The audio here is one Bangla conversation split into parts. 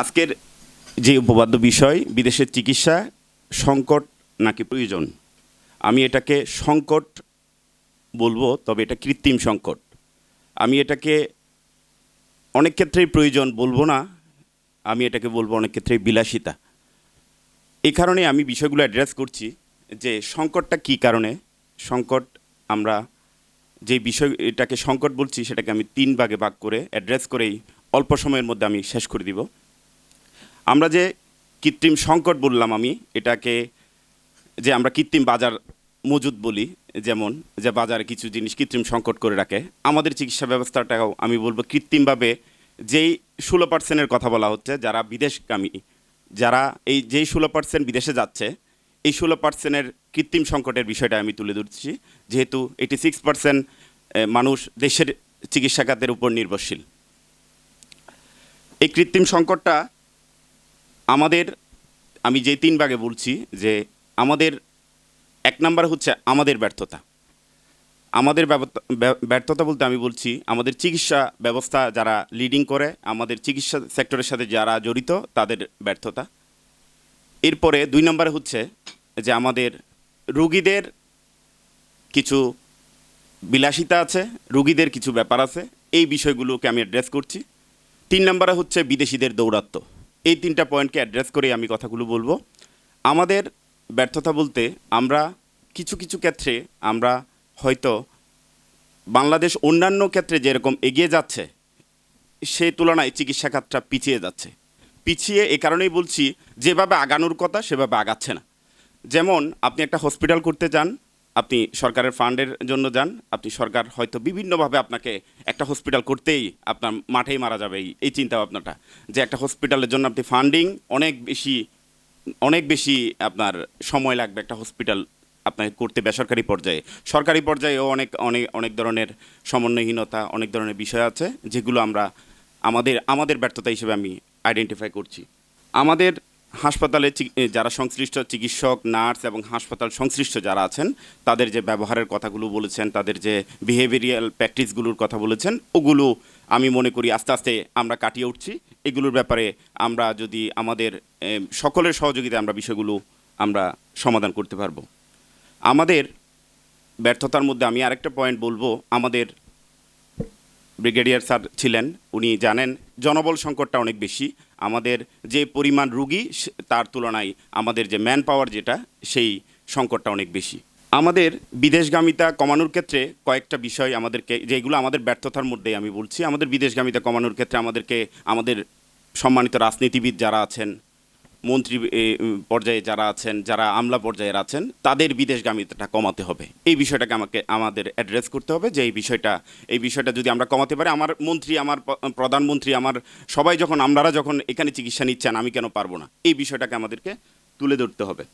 আজকের যে উপপাদ্য বিষয়, বিদেশের চিকিৎসা সংকট নাকি প্রয়োজন? আমি এটাকে সংকট বলব, তবে এটা কৃত্রিম সংকট। আমি এটাকে অনেক ক্ষেত্রেই প্রয়োজন বলব না, আমি এটাকে বলব অনেক ক্ষেত্রেই বিলাসিতা। এই কারণে আমি বিষয়গুলো অ্যাড্রেস করছি যে সংকটটা কী কারণে? সংকট আমরা যে বিষয়, এটাকে সংকট বলছি, সেটাকে আমি তিন ভাগে ভাগ করে অ্যাড্রেস করেই অল্প সময়ের মধ্যে আমি শেষ করে দিব। আমরা যে কৃত্রিম সংকট বললাম আমি, এটাকে যে আমরা কৃত্রিম বাজার মজুদ বলি, যেমন যে বাজারে কিছু জিনিস কৃত্রিম সংকট করে রাখে, আমাদের চিকিৎসা ব্যবস্থাটাও আমি বলব কৃত্রিমভাবে যেই ষোলো পার্সেন্টের কথা বলা হচ্ছে, যারা বিদেশগামী, যারা এই যেই ষোলো পার্সেন্ট বিদেশে যাচ্ছে, এই ষোলো পার্সেন্টের কৃত্রিম সংকটের বিষয়টা আমি তুলে ধরছি, যেহেতু এইটি সিক্স পার্সেন্ট মানুষ দেশের চিকিৎসা খাতের উপর নির্ভরশীল। এই কৃত্রিম সংকটটা আমাদের, আমি যে তিন ভাগে বলছি যে আমাদের, এক নাম্বার হচ্ছে আমাদের ব্যর্থতা। আমাদের ব্য- ব্যর্থতা বলতে আমি বলছি আমাদের চিকিৎসা ব্যবস্থা যারা লিডিং করে, আমাদের চিকিৎসা সেক্টরের সাথে যারা জড়িত, তাদের ব্যর্থতা। এরপরে দুই নম্বরে হচ্ছে যে আমাদের রুগীদের কিছু বিলাসিতা আছে, রুগীদের কিছু ব্যাপার আছে, এই বিষয়গুলোকে আমি অ্যাড্রেস করছি। তিন নম্বরে হচ্ছে বিদেশিদের দৌরাত্ম্য। এই তিনটা পয়েন্টকে অ্যাড্রেস করে আমি কথাগুলো বলব। আমাদের ব্যর্থতা বলতে আমরা কিছু কিছু ক্ষেত্রে আমরা হয়তো বাংলাদেশ অন্যান্য ক্ষেত্রে যেরকম এগিয়ে যাচ্ছে সেই তুলনায় চিকিৎসা খাতটা পিছিয়ে যাচ্ছে। পিছিয়ে এ কারণেই বলছি, যেভাবে আগানোর কথা সেভাবে আগাচ্ছে না। যেমন আপনি একটা হসপিটাল করতে যান আপনি সরকারের ফান্ডের জন্য যান, আপনি সরকার হয়তো বিভিন্নভাবে আপনাকে একটা হসপিটাল করতেই আপনার মাঠেই মারা যাবে, এই- চিন্তা ভাবনাটা যে একটা হসপিটালের জন্য আপনি ফান্ডিং অনেক বেশি অনেক বেশি আপনার সময় লাগবে একটা হসপিটাল আপনাকে করতে বেসরকারি পর্যায়ে। সরকারি পর্যায়েও অনেক অনেক অনেক ধরনের সমন্বয়হীনতা, অনেক ধরনের বিষয় আছে, যেগুলো আমরা আমাদের আমাদের ব্যর্থতা হিসেবে আমি আইডেন্টিফাই করছি। আমাদের হাসপাতালে যারা সংশ্লিষ্ট চিকিৎসক, নার্স এবং হাসপাতাল সংশ্লিষ্ট যারা আছেন, তাদের যে ব্যবহারের কথাগুলো বলেছেন, তাদের যে বিহেভিয়ারাল প্র্যাকটিসগুলোর কথা বলেছেন, ওগুলো আমি মনে করি আস্তে আস্তে আমরা কাটিয়ে উঠছি। এগুলোর ব্যাপারে আমরা যদি আমাদের সকলের সহযোগিতায় আমরা বিষয়গুলো আমরা সমাধান করতে পারব। আমাদের ব্যর্থতার মধ্যে আমি আরেকটা পয়েন্ট বলব। আমাদের ব্রিগেডিয়ার স্যার ছিলেন, উনি জানেন জনবল সংকটটা অনেক বেশি। আমাদের যে পরিমাণ রুগী তার তুলনায় আমাদের যে ম্যান পাওয়ার যেটা, সেই সংকটটা অনেক বেশি। আমাদের বিদেশগামিতা কমানোর ক্ষেত্রে কয়েকটা বিষয় আমাদেরকে, যেগুলো আমাদের ব্যর্থতার মধ্যে আমি বলছি, আমাদের বিদেশগামিতা কমানোর ক্ষেত্রে আমাদেরকে, আমাদের সম্মানিত রাজনীতিবিদ যারা আছেন মন্ত্রী পর্যায়ে যারা আছেন, যারা আমলা পর্যায়ের আছেন, তাদের বিদেশগামিতাটা কমাতে হবে। এই বিষয়টাকে আমাকে, আমাদের অ্যাড্রেস করতে হবে যে এই বিষয়টা এই বিষয়টা যদি আমরা কমাতে পারি, আমার মন্ত্রী, আমার প্রধানমন্ত্রী, আমার সবাই যখন আপনারা যখন এখানে চিকিৎসা নিচ্ছেন, আমি কেন পারব না? এই বিষয়টাকে আমাদেরকে তুলে ধরতে হবে।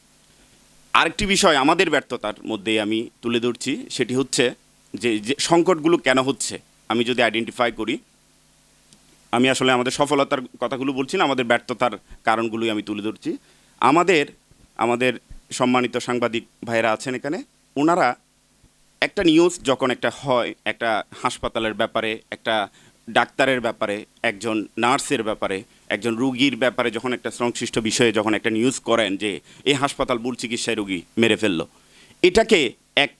আরেকটি বিষয় আমাদের ব্যর্থতার মধ্যে আমি তুলে ধরছি, সেটি হচ্ছে যে যে সংকটগুলো কেন হচ্ছে, আমি যদি আইডেন্টিফাই করি আমি আসলে আমাদের সফলতার কথাগুলো বলছি না, আমাদের ব্যর্থতার কারণগুলোই আমি তুলে ধরছি। আমাদের আমাদের সম্মানিত সাংবাদিক ভাইরা আছেন এখানে। ওনারা একটা নিউজ যখন একটা হয়, একটা হাসপাতালের ব্যাপারে, একটা ডাক্তারের ব্যাপারে, একজন নার্সের ব্যাপারে, একজন রুগীর ব্যাপারে যখন একটা সংশ্লিষ্ট বিষয়ে যখন একটা নিউজ করেন যে এই হাসপাতাল ভুল চিকিৎসায় রুগী মেরে ফেলল। এটাকে এক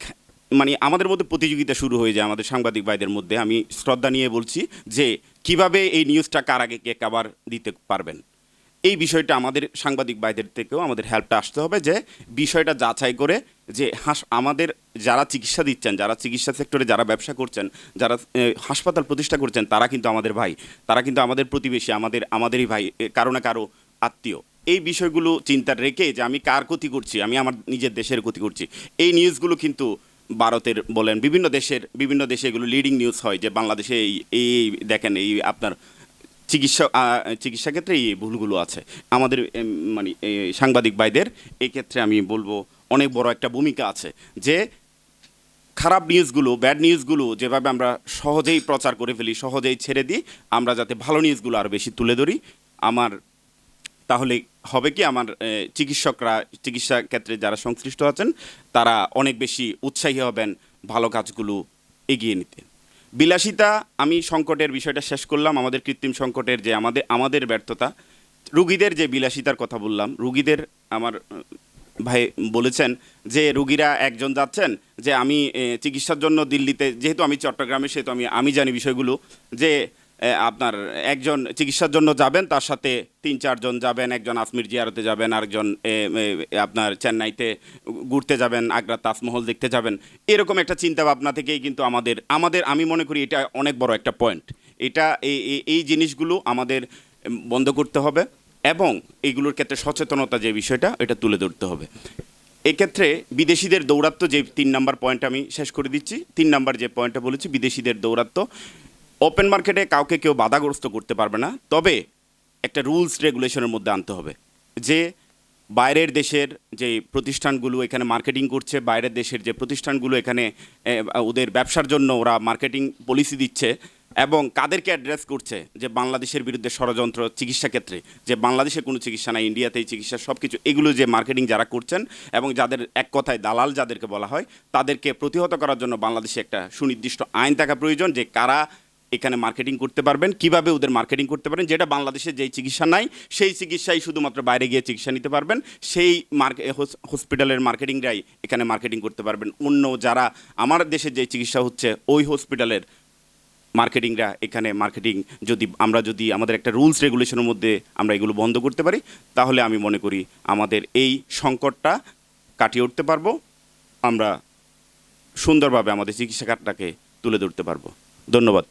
মানে আমাদের মধ্যে প্রতিযোগিতা শুরু হয়ে যায় আমাদের সাংবাদিক ভাইদের মধ্যে। আমি শ্রদ্ধা নিয়ে বলছি যে কীভাবে এই নিউজটা কার আগে কে কাবার দিতে পারবেন? এই বিষয়টা আমাদের সাংবাদিক ভাইদের থেকেও আমাদের হেল্পটা আসতে হবে যে বিষয়টা যাচাই করে যে হাস আমাদের যারা চিকিৎসা দিচ্ছেন, যারা চিকিৎসা সেক্টরে যারা ব্যবসা করছেন, যারা হাসপাতাল প্রতিষ্ঠা করছেন, তারা কিন্তু আমাদের ভাই, তারা কিন্তু আমাদের প্রতিবেশী, আমাদের, আমাদেরই ভাই কারও না কারও আত্মীয়। এই বিষয়গুলো চিন্তা রেখে যে আমি কার ক্ষতি করছি, আমি আমার নিজের দেশের ক্ষতি করছি, এই নিউজগুলো কিন্তু ভারতের বলেন, বিভিন্ন দেশের, বিভিন্ন দেশে এগুলো লিডিং নিউজ হয় যে বাংলাদেশে এই এই দেখেন, এই আপনার চিকিৎসা চিকিৎসা ক্ষেত্রে এই ভুলগুলো আছে। আমাদের মানে সাংবাদিক ভাইদের ক্ষেত্রে আমি বলব অনেক বড় একটা ভূমিকা আছে যে খারাপ নিউজগুলো ব্যাড নিউজগুলো যেভাবে আমরা সহজেই প্রচার করে ফেলি, সহজেই ছেড়ে দিই, আমরা যাতে ভালো নিউজগুলো আরও বেশি তুলে ধরি, আমার তাহলে হবে কি আমার চিকিৎসকরা, চিকিৎসা ক্ষেত্রে যারা সংশ্লিষ্ট আছেন, তারা অনেক বেশি উৎসাহী হবেন ভালো কাজগুলো এগিয়ে নিতে। বিলাসিতা, আমি সংকটের বিষয়টা শেষ করলাম। আমাদের কৃত্রিম সংকটের যে আমাদের আমাদের ব্যর্থতা, রুগীদের যে বিলাসিতার কথা বললাম, রুগীদের আমার ভাই বলেছেন যে রুগীরা একজন যাচ্ছেন যে আমি চিকিৎসার জন্য দিল্লিতে, যেহেতু আমি চট্টগ্রামে, সেহেতু আমি আমি জানি বিষয়গুলো যে আপনার একজন চিকিৎসার জন্য যাবেন, তার সাথে তিন, চারজন যাবেন, একজন আজমির জিয়ারতে যাবেন, আরেকজন আপনার চেন্নাইতে ঘুরতে যাবেন, আগ্রা তাজমহল দেখতে যাবেন। এরকম একটা চিন্তা ভাবনা থেকেই কিন্তু আমাদের আমাদের, আমি মনে করি এটা অনেক বড় একটা পয়েন্ট এটা এই এই- জিনিসগুলো আমাদের বন্ধ করতে হবে এবং এইগুলোর ক্ষেত্রে সচেতনতা যে বিষয়টা, এটা তুলে ধরতে হবে। এক্ষেত্রে বিদেশিদের দৌরাত্ম যে তিন নাম্বার পয়েন্ট আমি শেষ করে দিচ্ছি, তিন নাম্বার যে পয়েন্টটা বলেছি, বিদেশিদের দৌরাত্ম ওপেন মার্কেটে কাউকে কেউ বাধাগ্রস্ত করতে পারবে না, তবে একটা রুলস রেগুলেশনের মধ্যে আনতে হবে যে বাইরের দেশের যে প্রতিষ্ঠানগুলো এখানে মার্কেটিং করছে, বাইরের দেশের যে প্রতিষ্ঠানগুলো এখানে ওদের ব্যবসার জন্য ওরা মার্কেটিং পলিসি দিচ্ছে এবং কাদেরকে অ্যাড্রেস করছে যে বাংলাদেশের বিরুদ্ধে ষড়যন্ত্র চিকিৎসা ক্ষেত্রে, যে বাংলাদেশে কোনো চিকিৎসা নাই ইন্ডিয়াতেই চিকিৎসা সব কিছু এগুলো যে মার্কেটিং যারা করছেন এবং যাদের এক কথায় দালাল যাদেরকে বলা হয়, তাদেরকে প্রতিহত করার জন্য বাংলাদেশে একটা সুনির্দিষ্ট আইন থাকা প্রয়োজন যে কারা এখানে মার্কেটিং করতে পারবেন, কীভাবে ওদের মার্কেটিং করতে পারেন, যেটা বাংলাদেশে যেই চিকিৎসা নাই, সেই চিকিৎসাই শুধুমাত্র বাইরে গিয়ে চিকিৎসা নিতে পারবেন, সেই মার্কে হসপিটালের মার্কেটিংরাই এখানে মার্কেটিং করতে পারবেন। অন্য যারা আমার দেশে যে চিকিৎসা হচ্ছে, ওই হসপিটালের মার্কেটিংরা এখানে মার্কেটিং যদি, আমরা যদি আমাদের একটা রুলস রেগুলেশনের মধ্যে আমরা এগুলো বন্ধ করতে পারি, তাহলে আমি মনে করি আমাদের এই সংকটটা কাটিয়ে উঠতে পারব, আমরা সুন্দরভাবে আমাদের চিকিৎসা খাতটাকে তুলে ধরতে পারব। ধন্যবাদ।